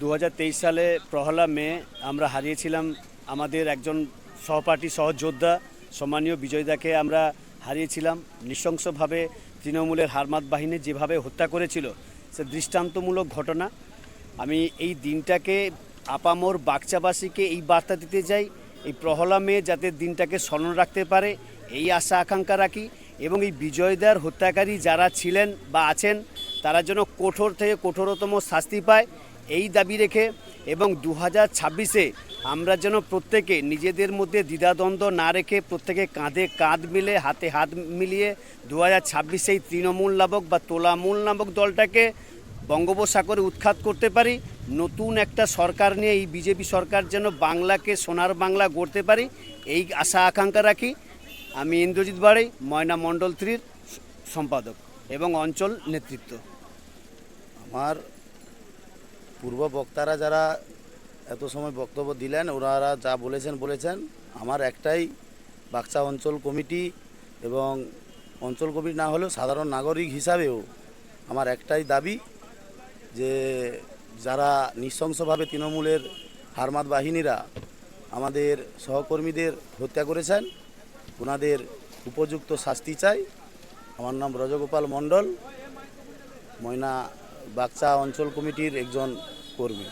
দু হাজার তেইশ সালে প্রহলা মে আমরা হারিয়েছিলাম আমাদের একজন সহপাঠী সহযোদ্ধা সম্মানীয় বিজয়দাকে আমরা হারিয়েছিলাম। নৃশংসভাবে তৃণমূলের হারমাত বাহিনী যেভাবে হত্যা করেছিল, সে দৃষ্টান্তমূলক ঘটনা। আমি এই দিনটাকে আপামোর বাগচাবাসীকে এই বার্তা দিতে চাই, এই প্রহলা মেয়ে যাতে দিনটাকে স্মরণ রাখতে পারে, এই আশা আকাঙ্ক্ষা রাখি এবং এই বিজয়দার হত্যাকারী যারা ছিলেন বা আছেন, তারা যেন কঠোর থেকে কঠোরতম শাস্তি পায়। এই দাবি রেখে এবং দু হাজার ছাব্বিশে আমরা যেন প্রত্যেকে নিজেদের মধ্যে দ্বিধাদ্বন্দ্ব না রেখে প্রত্যেকে কাঁধে কাঁধ মিলে, হাতে হাত মিলিয়ে দু হাজার ছাব্বিশে এই তৃণমূল নামক বা তোলামূল নামক দলটাকে বঙ্গোপসাগরে উৎখাত করতে পারি। নতুন একটা সরকার নিয়ে এই বিজেপি সরকার যেন বাংলাকে সোনার বাংলা গড়তে পারি, এই আশা আকাঙ্ক্ষা রাখি। আমি ইন্দ্রজিৎ বাড়ি, ময়না মণ্ডল থ্রির সম্পাদক এবং অঞ্চল নেতৃত্ব। আমার পূর্ব বক্তারা যারা এত সময় বক্তব্য দিলেন, ওনারা যা বলেছেন বলেছেন। আমার একটাই বাক্সা অঞ্চল কমিটি এবং অঞ্চল কমিটি না হলেও সাধারণ নাগরিক হিসাবেও আমার একটাই দাবি যে যারা নৃশংসভাবে তৃণমূলের হারমাত বাহিনীরা আমাদের সহকর্মীদের হত্যা করেছেন, ওনাদের উপযুক্ত শাস্তি চাই। আমার নাম রজগোপাল মণ্ডল, ময়না বাগচা অঞ্চল কমিটির একজন কর্মী।